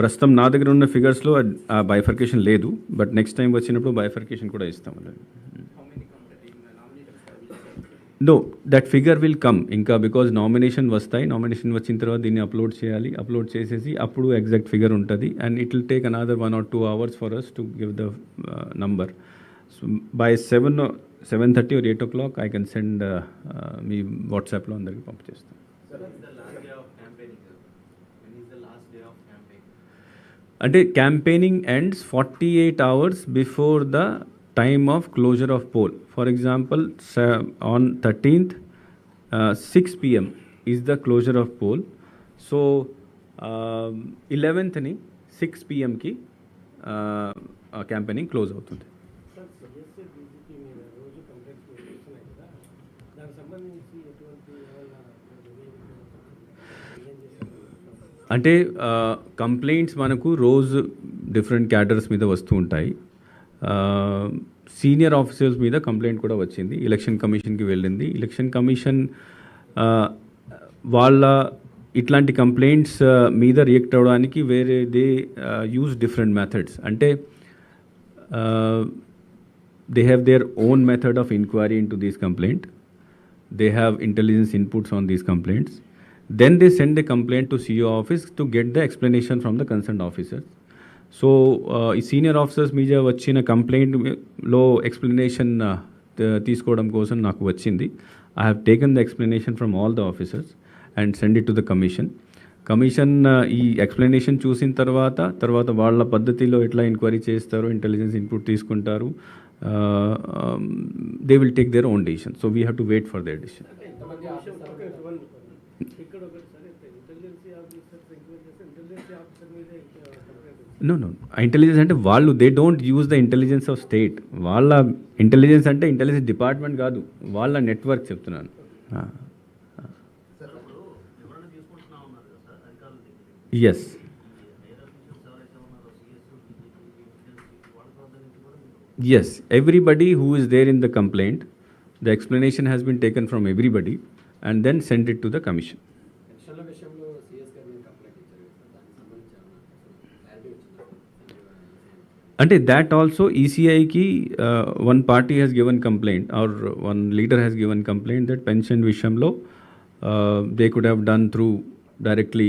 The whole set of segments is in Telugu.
ప్రస్తుతం నా దగ్గర ఉన్న ఫిగర్స్లో ఆ బైఫర్కేషన్ లేదు బట్ నెక్స్ట్ టైం వచ్చినప్పుడు బైఫర్కేషన్ కూడా ఇస్తాం. No that figure will come ఇంకా బికాజ్ నామినేషన్ వస్తాయి. నామినేషన్ వచ్చిన తర్వాత దీన్ని అప్లోడ్ చేయాలి. అప్లోడ్ చేసేసి అప్పుడు ఎగ్జాక్ట్ ఫిగర్ ఉంటుంది. And it will take another one or two hours for us to give the number so by seven seven thirty or eight o'clock I can send me వాట్సాప్లో అందరికీ పంపించేస్తాను అంటే campaigning ends forty eight hours before the time of closure of poll for example on thirteenth six PM is the closure of poll so ఇలెవెన్త్ని six పిఎంకి క్యాంపెయినింగ్ క్లోజ్ అవుతుంది సార్ సిఎస్ఏ బీజేపీ మీద రోజు కంప్లైంట్స్ వస్తున్నాయి కదా దానికి సంబంధించి ఎటువంటి ఏమైనా ఏం చేశారు అంటే కంప్లైంట్స్ మనకు రోజు డిఫరెంట్ క్యాడర్స్ మీద వస్తూ ఉంటాయి. సీనియర్ ఆఫీసర్స్ మీద కంప్లైంట్ కూడా వచ్చింది. ఎలక్షన్ కమిషన్కి వెళ్ళింది. ఎలక్షన్ కమిషన్ వాళ్ళ ఇట్లాంటి కంప్లైంట్స్ మీద రియాక్ట్ అవ్వడానికి వేరే దే యూజ్ డిఫరెంట్ మెథడ్స్ అంటే they have their own method of of into these complaint they have intelligence inputs on these complaints then they send a complaint to ceo office to get the explanation from the concerned officers. So uh, ఈ సీనియర్ ఆఫీసర్స్ మీద వచ్చిన కంప్లైంట్లో ఎక్స్ప్లెనేషన్ uh, తీసుకోవడం కోసం నాకు వచ్చింది. I have taken the explanation from all the officers and send it to the commission commission ఈ ఎక్స్ప్లెనేషన్ చూసిన తర్వాత తర్వాత వాళ్ళ పద్ధతిలో ఎట్లా ఎంక్వైరీ చేస్తారు ఇంటెలిజెన్స్ ఇన్పుట్ తీసుకుంటారు. They will take their own decision so we have to wait for their decision ఇక్కడ ఒకటి సార్ ఇంటెలిజెన్సీ ఆఫీసర్స్ ఎంక్వైరీ చేస్తే ఇంటెలిజెన్సీ ఆఫీసర్ మీద కంప్లైంట్ నో నో ఇంటెలిజెన్స్ అంటే వాళ్ళు they don't use the intelligence of state వాళ్ళ ఇంటెలిజెన్స్ అంటే ఇంటెలిజెన్స్ డిపార్ట్మెంట్ కాదు వాళ్ళ నెట్వర్క్ చెప్తున్నాను. Yes yes everybody who is there in the complaint the explanation has been taken from everybody and then send it to the commission పెన్షన్ల విషయంలో సీఎస్ గారి మీద కంప్లైంట్ ఇచ్చారు కదా సార్ దానికి సంబంధించి ఏమన్నా క్లారిటీ వచ్చిందా అంటే that also ఈసీఐకి one party has given complaint or one leader has given complaint that pension విషయంలో they could have done through directly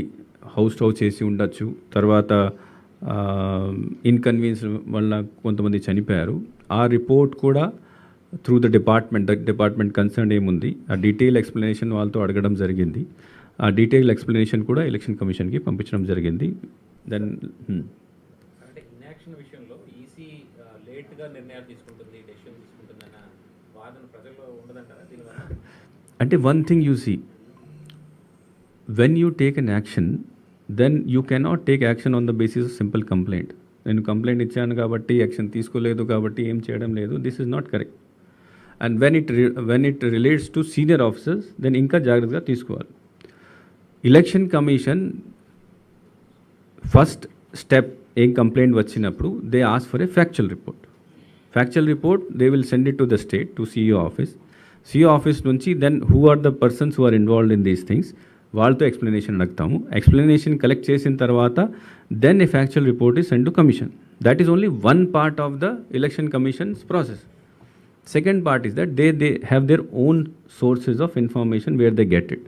house house చేసి ఉండొచ్చు. తర్వాత uh, ఇన్కన్వీనియన్స్ వల్ల కొంతమంది చనిపోయారు. ఆ రిపోర్ట్ కూడా through the department the department concern ఏముంది? ఆ డీటెయిల్ ఎక్స్ప్లెనేషన్ వాళ్ళతో అడగడం జరిగింది. ఆ డీటెయిల్ ఎక్స్ప్లెనేషన్ కూడా ఎలక్షన్ కమిషన్కి పంపించడం జరిగింది. దెన్ అంటే ఇన్యాక్షన్ విషయంలో ఈసీ నిర్ణయాలు తీసుకుంటుంది డెసిషన్ తీసుకుంటుందన్న వాదన ప్రజల్లో ఉండదంటారా? దీనివల్ల అంటే one thing you see when you take an action then you cannot take action on the basis of simple complaint నేను కంప్లైంట్ ఇచ్చాను కాబట్టి యాక్షన్ తీసుకోలేదు కాబట్టి ఏం చేయడం లేదు. This is not correct and when it when it relates to senior officers then ఇంకా జాగ్రత్తగా తీసుకోవాలి. ఎలక్షన్ కమిషన్ ఫస్ట్ స్టెప్ ఏం కంప్లైంట్ వచ్చినప్పుడు they ask for a factual report factual report they will send it to the state to CEO office CEO office నుంచి then who are the persons who are involved in these things వాళ్ళతో ఎక్స్ప్లెనేషన్ అడుగుతాము. ఎక్స్ప్లెనేషన్ కలెక్ట్ చేసిన తర్వాత then a factual report is send to commission that is only one part of the election commission's process second part is that they they have their own sources of information where they get it.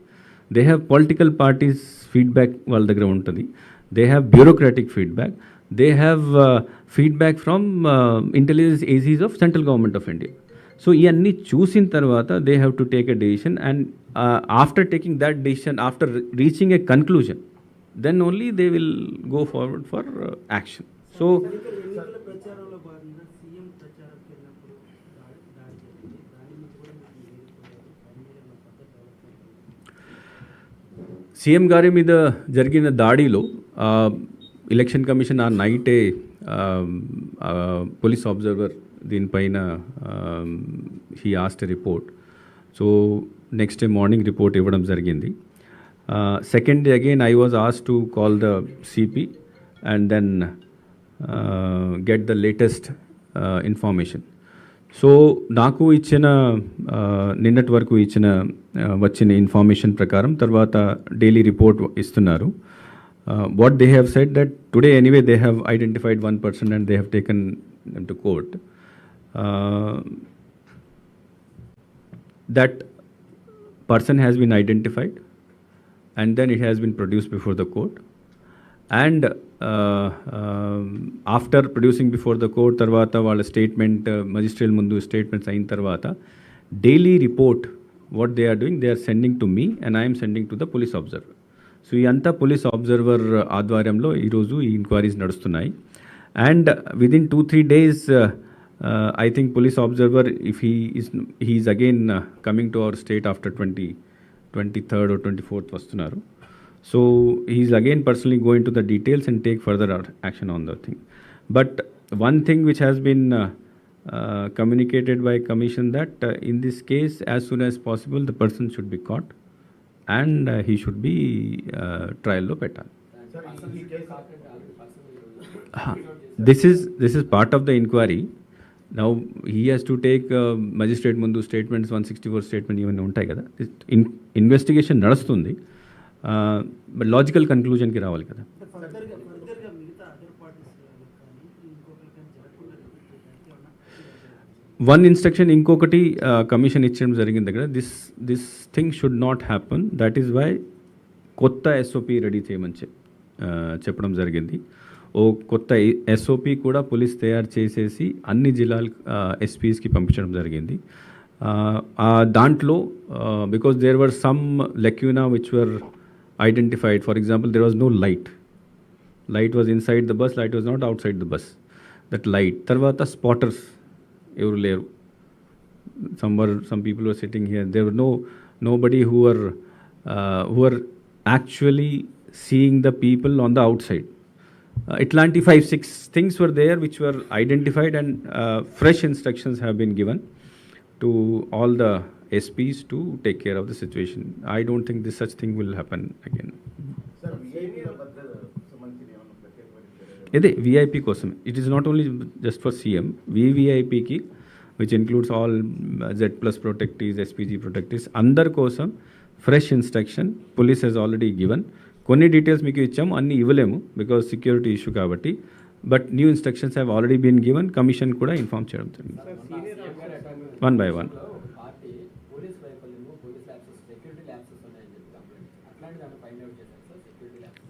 They have political parties feedback వాళ్ళ దగ్గర ఉంటుంది. They have bureaucratic feedback. They have uh, feedback from uh, intelligence agencies of central government of india. So ఇవన్నీ చూసిన తర్వాత they have to take a decision and after taking that decision after reaching a conclusion then only they will go forward for action so ఎన్నికల ప్రచారంలో భాగంగా సీఎం ప్రచారంకి వెళ్ళినప్పుడు దాడి దాడి జరిగింది దాని నుంచి కూడా మీకు ఎదుర్కొన్నారు దాని మీద ఏమైనా పద్ధతి డెవలప్ సీఎం గారి మీద జరిగిన దాడిలో ఆ, ఎలక్షన్ కమిషన్ ఆ నైటే పోలీస్ అబ్జర్వర్ దీనిపైన he asked report so next day morning report ఇవ్వడం జరిగింది. Second day again I was as to call the CP and then get the latest information so నాకు ఇచ్చిన నిన్నటి వరకు ఇచ్చిన వచ్చిన ఇన్ఫర్మేషన్ ప్రకారం తర్వాత డైలీ రిపోర్ట్ ఇస్తున్నారు. Uh, what they have said that today anyway they have identified one person and they have taken them to court. Uh, that person has been identified and then it has been produced before the court. And uh, um, after producing before the court, Tarvata while statement, uh, Magistral Mundu statement signed Tarvata, daily report what they are doing, they are sending to me and I am sending to the police observer. So ఈ అంతా పోలీస్ అబ్జర్వర్ ఆధ్వర్యంలో ఈరోజు ఈ ఎంక్వైరీస్ నడుస్తున్నాయి. And within two three days I think police observer if he is he is again coming to our state after twenty twenty third twenty fourth వస్తున్నారు. So he is again personally going to the details and take further action on the thing but one thing which has been communicated by commission that uh, in this case as soon as possible the person should be caught. And he should be ట్రయల్లో పెట్టాలి. This is this is part of the enquiry now he has to take magistrate ముందు statements one sixty four statement ఇవన్నీ ఉంటాయి కదా. ఇన్ ఇన్వెస్టిగేషన్ నడుస్తుంది. బట్ లాజికల్ కన్క్లూజన్కి రావాలి కదా అంటే ఫర్దర్గా ఫర్దర్గా మిగతా అదర్ పార్టీస్ కానీ ఇంకొకరికి కానీ జరగకుండా దానికి ఏమన్నా వన్ ఇన్స్ట్రక్షన్ ఇంకొకటి కమిషన్ ఇచ్చడం జరిగింది దగ్గర this this thing should not happen that is why కొత్త ఎస్ఓపి రెడీ చేయమని చెప్పడం జరిగింది. ఓ కొత్త ఎస్ఓపి కూడా పోలీస్ తయారు చేసేసి అన్ని జిల్లాల ఎస్పీస్కి పంపించడం జరిగింది. దాంట్లో because there were some lacuna which were identified for example there was no light light was inside the bus light was not outside the bus that light తర్వాత స్పాటర్స్ ఎవరు లేరు some were some people were sitting here there were no nobody who were uh, who were actually seeing the people on the outside uh, ఇట్లాంటి five six things were there which were identified and fresh instructions have been given to all the SPs to take care of the situation I don't think this such thing will happen again ఇదే విఐపి కోసం it is not only just for CM వివిఐపికి which includes all Z plus protectees SPG protectees అందరి కోసం fresh instruction police has already given కొన్ని డీటెయిల్స్ మీకు ఇచ్చాము అన్ని ఇవ్వలేము బికాస్ సెక్యూరిటీ ఇష్యూ కాబట్టి. But new instructions have already been given commission కూడా ఇన్ఫార్మ్ చేయడం జరిగింది. One by one party police వైఫల్యము police lapses security lapses ఉన్నాయని చెప్పి కంప్లైంట్ అట్లాంటి దాన్ని ఫైండ్ అవుట్ చేశారు సార్ సెక్యూరిటీ ల్యాబ్సెస్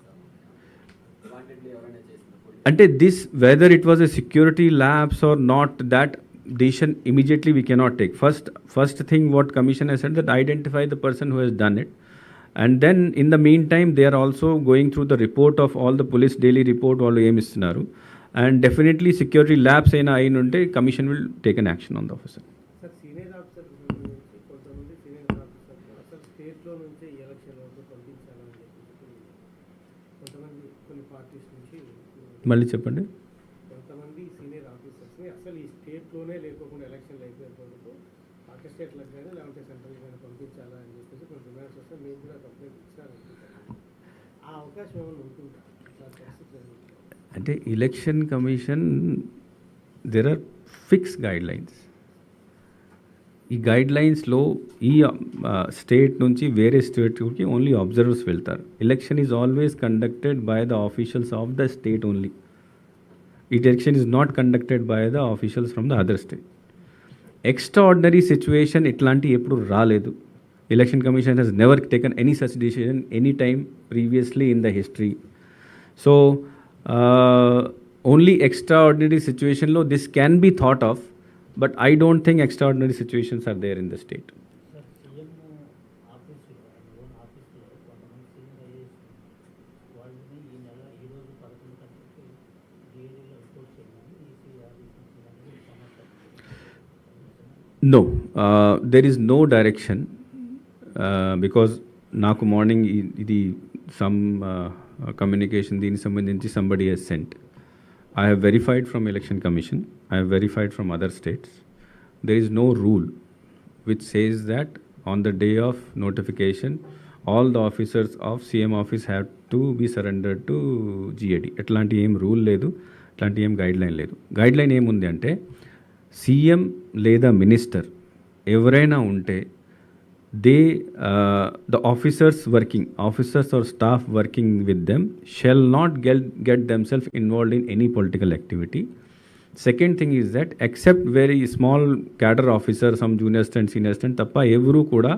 వాంటెడ్లీ ఎవరైనా చేసింది పోలీస్ అంటే this whether it was a security lapse or not that decision immediately we cannot take first first thing what commission has said that identify the person who has done it and then in the meantime they are also going through the report of all the police daily report వాళ్ళు ఏమి ఇస్తున్నారు and definitely security labs అయినా అయిన ఉంటే commission will take an action on the officer officer స్టేట్లో నుంచే ఎలక్షన్ పంపించాలని కొంతమంది కొన్ని పార్టీస్ నుంచి మళ్ళీ చెప్పండి. కొంతమంది సీనియర్ ఆఫీసర్స్ని అసలు ఈ స్టేట్లోనే లేకోకుండా ఎలక్షన్లు అయిపోయేంత వరకు పాత స్టేట్లకు కానీ లేకపోతే సెంట్రల్ కానీ పంపించాలా అని చెప్పేసి కొన్ని డిమాండ్స్ వస్తే మీరు కూడా కంప్లైంట్ ఇచ్చారనుకుంటారు ఆ అవకాశం ఏమైనా ఉంటుందా? అంటే election commission there are fix guidelines ఈ గైడ్ లైన్స్లో ఈ స్టేట్ నుంచి వేరే స్టేట్కి ఓన్లీ అబ్జర్వర్స్ వెళ్తారు. Election is always conducted by the officials of the state only ఈ election is not conducted by the officials from the other state extraordinary situation ఇట్లాంటి ఎప్పుడు రాలేదు. Election commission has never taken any such decision any time previously in the history so only extraordinary సిచ్యువేషన్లో this can be thought of but I don't think extraordinary situations are there in the state sir CM ఆఫీసులో లోన్ ఆఫీసులో కొంతమంది సీనియర్ ఐఏఎస్ వాళ్ళని ఈ నెల ఈ రోజు పదకొండు గంటలకి డిఏడీలో రిపోర్ట్ చేయమని ఈసీ ఆదేశించిందని సమాచారం no there is no direction because నాకు మార్నింగ్ ఇది సమ్ కమ్యూనికేషన్ దీనికి సంబంధించి somebody has sent I have verified from election commission I have verified from other states there is no rule which says that on the day of notification all the officers of CM office have to be surrender to GAD ఎట్లాంటి ఏం రూల్ లేదు అట్లాంటి ఏం గైడ్ లైన్ లేదు. గైడ్ లైన్ ఏముంది అంటే సీఎం లేదా మినిస్టర్ ఎవరైనా ఉంటే they uh, the officers working officers or staff working with them shall not get, get themselves involved in any political activity second thing is that except very small cadre officer some junior stand senior stand తప్ప ఎవరు కూడా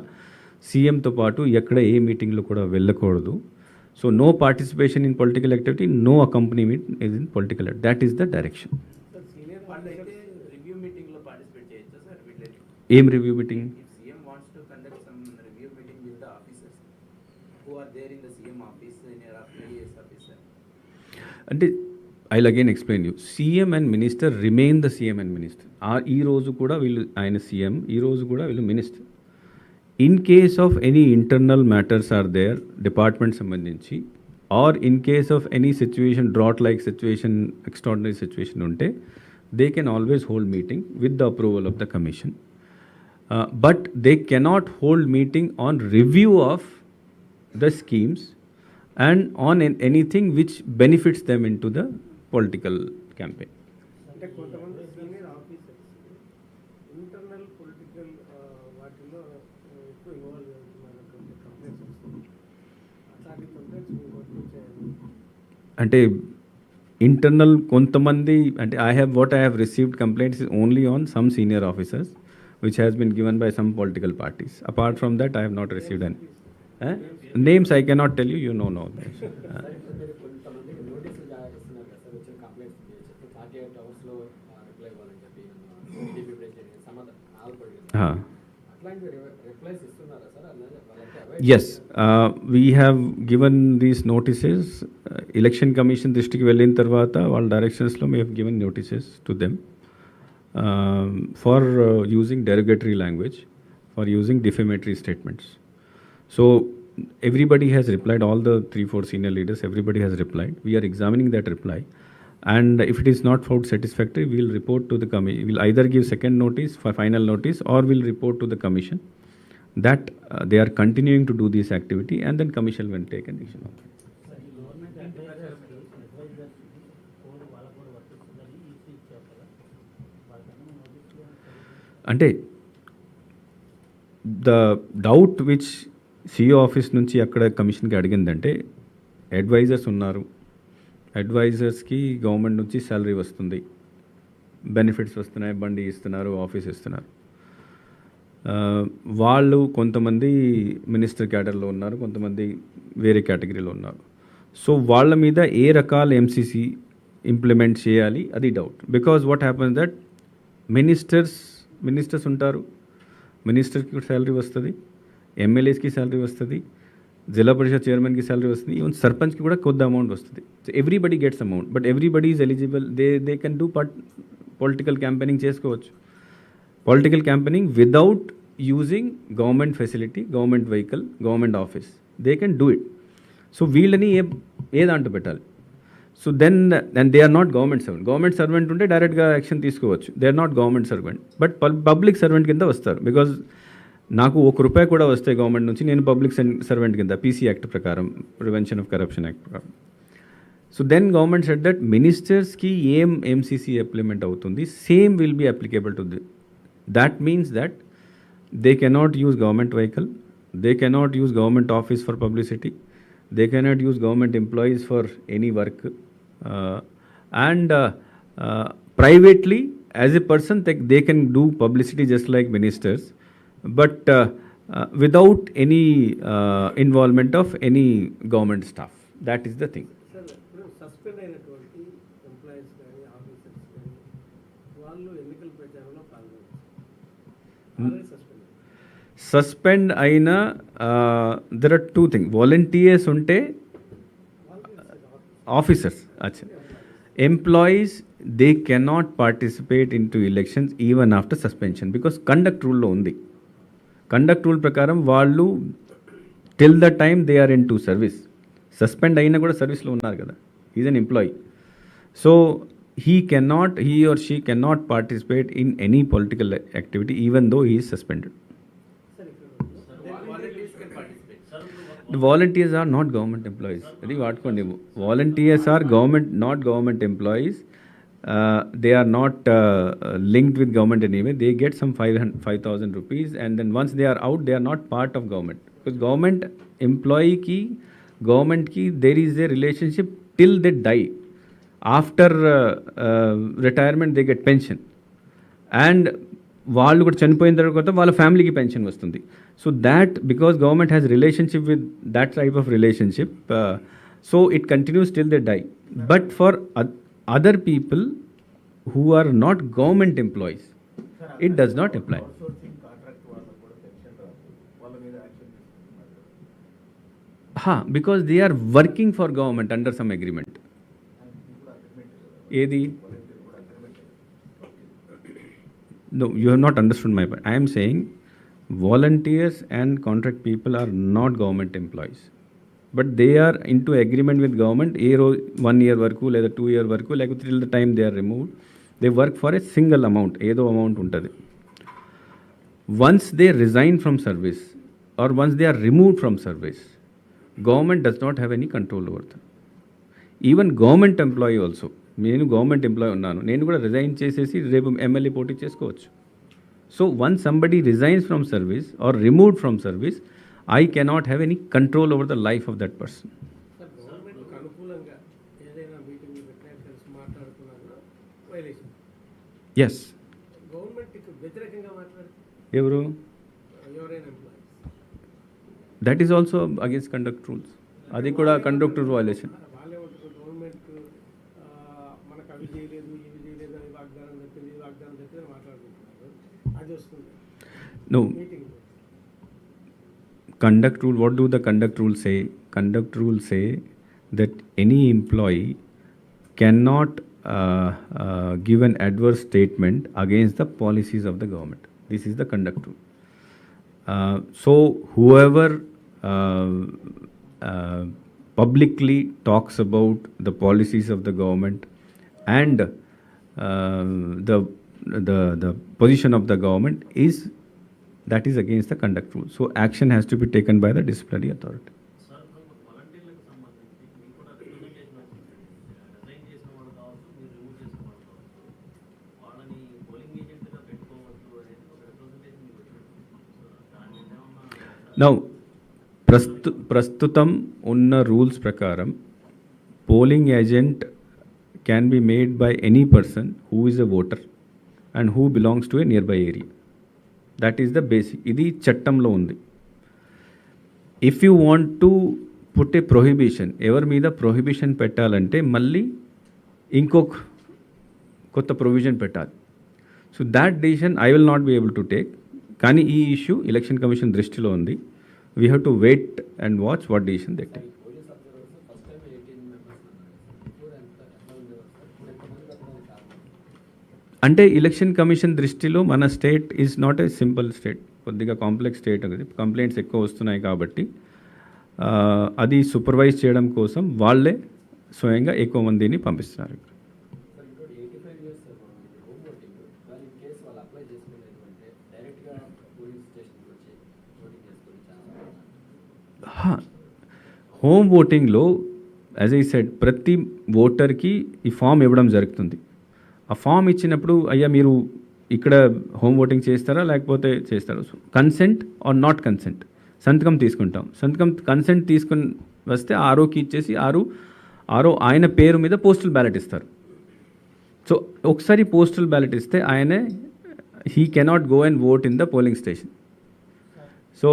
సీఎంతో పాటు ఎక్కడ ఏ మీటింగ్లో కూడా వెళ్ళకూడదు so no participation in political activity no accompaniment is in political that is the direction senior ఏం review meeting If CM wants to conduct some review meeting with the officers who are there in the CM office, in your IAS officer. అంటే I again explain you CM and minister remain the CM and minister ఆ ఈ రోజు కూడా వీళ్ళు ఆయన సీఎం ఈ రోజు కూడా వీళ్ళు minister in case of any internal matters or their department సంబంధించి or in case of any situation drought like situation extraordinary situation ఉంటే they can always hold meeting with the approval of the commission but they cannot hold meeting on review of the schemes and on an- anything which benefits them into the political campaign. అంటే ఇంటర్నల్ అంటే ఇంటర్నల్ కొంతమంది అంటే I have what I have received complaints only on some senior officers which has been given by some political parties apart from that I have not received an names I cannot tell you you know no sir ఇప్పుడు మీరు కొంతమందికి నోటీసులు జారీ ఇస్తున్నారు కదా సార్ వచ్చిన కంప్లైంట్స్ చెప్పి ఫార్టీ ఎయిట్ అవర్స్లో రిప్లై ఇవ్వాలని చెప్పి టీడీపీ ప్రెసిడెంట్ సమాధానం ఆల్పడి అట్లాంటి రిప్లైస్ ఇస్తున్నారా సార్ అలాగే వాళ్ళకి avoid yes we have given these notices election commission దృష్టికి వెళ్ళిన తర్వాత వాళ్ళ డైరెక్షన్స్లో we have given notices to them for using derogatory language for using defamatory statements So everybody has replied all the three four senior leaders everybody has replied we are examining that reply and if it is not found satisfactory we will report to the committee we'll either give second notice for final notice or we'll report to the commission that uh, they are continuing to do this activity and then commission will take an action on it. Sir ఈ గవర్నమెంట్ అడ్వైజర్స్కి అడ్వైజర్స్కి కోడ్ వాళ్ళకు కూడా వర్తిస్తుందని ఈసీ ఇచ్చారు కదా వాళ్ళకన్నా నోటీసులు అంటే the doubt which CEO office నుంచి అక్కడ కమిషన్కి అడిగిందంటే అడ్వైజర్స్ ఉన్నారు. అడ్వైజర్స్కి గవర్నమెంట్ నుంచి శాలరీ వస్తుంది. బెనిఫిట్స్ వస్తున్నాయి. బండి ఇస్తున్నారు. ఆఫీస్ ఇస్తున్నారు. వాళ్ళు కొంతమంది మినిస్టర్ క్యాడర్లో ఉన్నారు. కొంతమంది వేరే కేటగిరీలో ఉన్నారు. సో వాళ్ళ మీద ఏ రకాల ఎంసీసీ ఇంప్లిమెంట్ చేయాలి? అది doubt because what happens that ministers ministers ఉంటారు. మినిస్టర్కి శాలరీ వస్తుంది. ఎమ్మెల్యేస్కి శాలరీ వస్తుంది జిల్లా పరిషత్ చైర్మన్కి శాలరీ వస్తుంది ఈవెన్ సర్పంచ్కి కూడా కొద్ది అమౌంట్ వస్తుంది. So everybody gets amount but everybody is eligible they they can do put political campaigning చేసుకోవచ్చు. Political campaigning without using government facility government vehicle government office they can do it so వీళ్ళని ఏ ఏ దాంట్లో పెట్టాలి? So then and they are not government servant government servant ఉంటే డైరెక్ట్గా యాక్షన్ తీసుకోవచ్చు. They are not government servant but public servant కింద వస్తారు. బికాజ్ నాకు ఒక రూపాయి కూడా వస్తే గవర్నమెంట్ నుంచి నేను పబ్లిక్ సర్వెంట్ కింద పీసీ యాక్ట్ ప్రకారం ప్రివెన్షన్ ఆఫ్ కరప్షన్ యాక్ట్ ప్రకారం. So then government said that మినిస్టర్స్కి ఏం ఎంసీసీ ఇంప్లిమెంట్ అవుతుంది same will be applicable to the that means that they cannot use government vehicle they cannot use government office for publicity they cannot use government employees for any work and privately as a person they can do publicity just like ministers but without any involvement of any government staff that is the thing sir ఇప్పుడు సస్పెండ్ అయినటువంటి ఎంప్లాయీస్ కానీ ఆఫీసర్స్ కానీ వాళ్ళు ఎన్నికల ప్రచారంలో పాల్గొనవచ్చు ఆల్రెడీ సస్పెండ్ సస్పెండ్ అయిన there are two thing volunteers ఉంటే ఆఫీసర్స్ అచ్చా. Employees they cannot participate in to elections even after suspension because conduct రూల్లో ఉంది. కండక్ట్ రూల్ ప్రకారం వాళ్ళు till the time they are in to service suspend అయినా కూడా సర్వీస్లో ఉన్నారు కదా. Is an employee so he cannot he or she cannot participate in any political activity even though he is suspended volunteers are not government employees అది వాడుకోండి volunteers are government not government employees they are not uh, uh, linked with government anyway. They get some 500 5,000 rupees, and then once they are out, they are not part of government. Because government employee ki, government ki, there is a relationship till they die. After uh, uh, retirement, they get pension. And వాళ్ళు కూడా చనిపోయిన తర్వాత వాళ్ళ ఫ్యామిలీకి పెన్షన్ వస్తుంది so that because government has relationship with that type of relationship so it continues till they die but for Other people who are not government employees it does not apply outsourcing contract వాళ్ళకు కూడా పెన్షన్ రాదు వాళ్ళ మీద యాక్షన్ తీసుకుంటున్నారు హా because they are working for government under some agreement and ఇది కూడా అగ్రిమెంట్ కదా ఏది వాలంటీర్ కూడా agreement No, you have not understood my point. I am saying volunteers and contract people are not government employees. But they are in to agreement with government ఏ రోజు వన్ ఇయర్ వరకు లేదా టూ ఇయర్ వరకు లేకపోతే till the time they are removed they work for a single amount ఏదో అమౌంట్ ఉంటుంది. Once they resign from service or once they are removed from service government does not have any control over them. Even government employee also నేను గవర్నమెంట్ ఎంప్లాయీ ఉన్నాను నేను కూడా రిజైన్ చేసేసి రేపు ఎమ్మెల్యే పోటీ చేసుకోవచ్చు. So one somebody resigns from service or removed from service I cannot have any control over the life of that person yes ఎవరు? That is also against conduct rules అది కూడా conduct rule violation conduct rule what do the conduct rules say? Conduct rules say that any employee cannot uh, uh, give an adverse statement against the policies of the government. This is the conduct rule. Uh, so whoever uh, uh, publicly talks about the policies of the government and uh, the the the position of the government is that is against the conduct rule. So action has to be taken by the disciplinary authority. Sir వాలంటీర్లకు సంబంధించి మీకు కూడా రిప్రజెంటేషన్ వచ్చింది రిజైన్ చేసిన వాళ్ళు కావచ్చు మీరు రిమూవ్ చేసిన వాళ్ళు కావచ్చు వాళ్ళని పోలింగ్ ఏజెంట్గా పెట్టుకోవచ్చు అనేది ఒక రిప్రజెంటేషన్ మీకు వచ్చింది సో దాని మీద ఏమన్నా Now, ప్రస్తు ప్రస్తుతం ఉన్న రూల్స్ ప్రకారం polling agent can be made by any person who is a voter and who belongs to a nearby area that is the basic ఇది చట్టంలో ఉంది. If you want to put a prohibition ఎవరి మీద ప్రొహిబిషన్ పెట్టాలంటే మళ్ళీ ఇంకొక కొత్త ప్రొవిజన్ పెట్టాలి. So that decision I will not be able to take కానీ ఈ ఇష్యూ ఎలక్షన్ కమిషన్ దృష్టిలో ఉంది. We have to wait and watch what decision they take అంటే ఎలక్షన్ కమిషన్ దృష్టిలో మన state is not a simple state కొద్దిగా కాంప్లెక్స్ స్టేట్ అది. కంప్లైంట్స్ ఎక్కువ వస్తున్నాయి కాబట్టి అది సూపర్వైజ్ చేయడం కోసం వాళ్ళే స్వయంగా ఎక్కువ మందిని పంపిస్తున్నారు. హోమ్ హోమ్ ఓటింగ్లో యాజ్ ఐ సెడ్ ప్రతి ఓటర్కి ఈ ఫామ్ ఇవ్వడం జరుగుతుంది. ఆ ఫామ్ ఇచ్చినప్పుడు అయ్యా మీరు ఇక్కడ హోమ్ ఓటింగ్ చేస్తారా? లేకపోతే చేస్తారా? కన్సెంట్ ఆర్ నాట్ కన్సెంట్ సంతకం తీసుకుంటాం. సంతకం కన్సెంట్ తీసుకుని వస్తే ఆరోకి ఇచ్చేసి ఆరు ఆరో ఆయన పేరు మీద పోస్టల్ బ్యాలెట్ ఇస్తారు. సో ఒకసారి పోస్టల్ బ్యాలెట్ ఇస్తే ఆయనే he cannot go and vote in the polling station so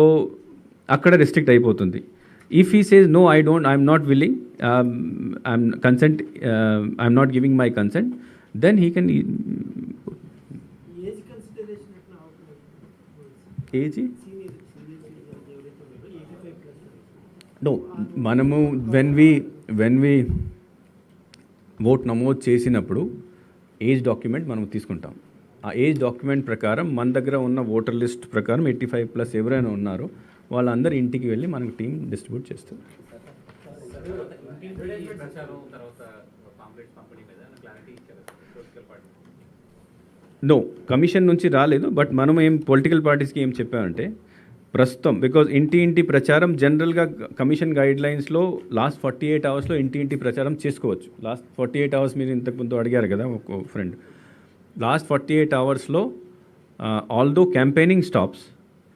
అక్కడ రిస్ట్రిక్ట్ అయిపోతుంది. If he says no I don't I'm not willing I'm consent I'm not giving my consent then he can age no మనము when we when we vote నమోదు చేసినప్పుడు ఏజ్ డాక్యుమెంట్ మనం తీసుకుంటాం. ఆ ఏజ్ డాక్యుమెంట్ ప్రకారం మన దగ్గర ఉన్న ఓటర్ లిస్ట్ ప్రకారం ఎయిటీ ఫైవ్ ప్లస్ ఎవరైనా ఉన్నారో వాళ్ళందరూ ఇంటికి వెళ్ళి మనకు టీం డిస్ట్రిబ్యూట్ చేస్తుంది నో కమిషన్ నుంచి రాలేదు బట్ మనం ఏం పొలిటికల్ పార్టీస్కి ఏం చెప్పామంటే ప్రస్తుతం బికాజ్ ఇంటి ఇంటి ప్రచారం జనరల్గా కమిషన్ గైడ్లైన్స్లో లాస్ట్ ఫార్టీ ఎయిట్ అవర్స్లో ఇంటి ఇంటి ప్రచారం చేసుకోవచ్చు. లాస్ట్ ఫార్టీ ఎయిట్ అవర్స్ మీరు ఇంతకుముందు అడిగారు కదా ఒక ఫ్రెండ్ లాస్ట్ ఫార్టీ ఎయిట్ అవర్స్లో although campaigning stops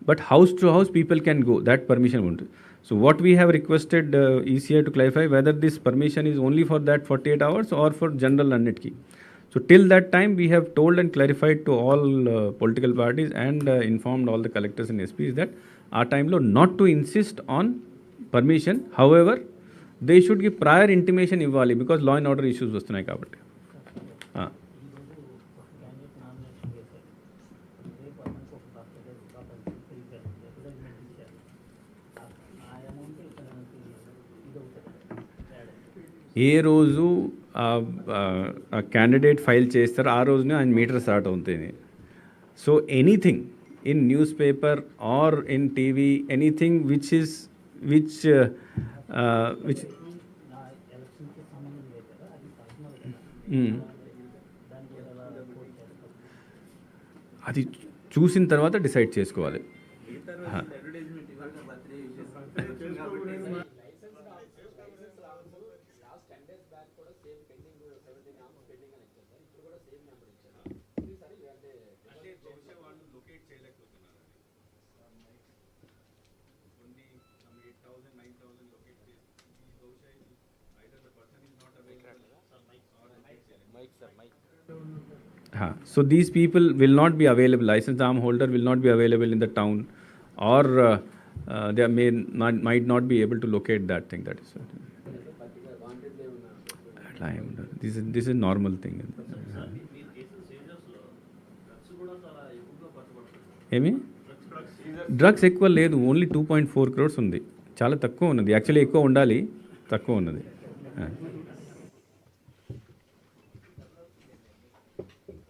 but house to house people can go that permission ఉంటుంది so what we have requested ECI to clarify whether this permission is only for that forty eight hours or for general అన్నిటికీ so till that time we have told and clarified to all uh, political parties and uh, informed all the collectors and SPs that our time law not to insist on permission. However, they should give prior intimation ఇవ్వాలి because law and order issues వస్తున్నాయి కాబట్టి Ah. ఈరోజు ఒక ఏ రోజు క్యాండిడేట్ ఫైల్ చేస్తారో. ఆ రోజునే ఆయన మీటర్ స్టార్ట్ అవుతుంది. So anything in newspaper or in TV anything which is which which అది చూసిన తర్వాత డిసైడ్ చేసుకోవాలి హా. అడ్వర్టైజ్మెంట్ ఇవాళ birthday last ten days back కూడా same pending seventeen arms pending అని ఇచ్చారు సార్ ఇప్పుడు కూడా సేమ్ నెంబర్ ఇచ్చారు ఈసారి అంటే Ha. So these people will not be available. Licensed arm holder will not be available in the town, or uh, uh, they may not, might not be able to locate that thing. That is. Particular wanted ఏమన్నా అట్లా ఏం ఉండదు. This is this is normal thing. ఏమి డ్రగ్స్ ఎక్కువ లేదు only two point four crores ఉంది చాలా తక్కువ ఉన్నది యాక్చువల్లీ ఎక్కువ ఉండాలి తక్కువ ఉన్నది ఆ.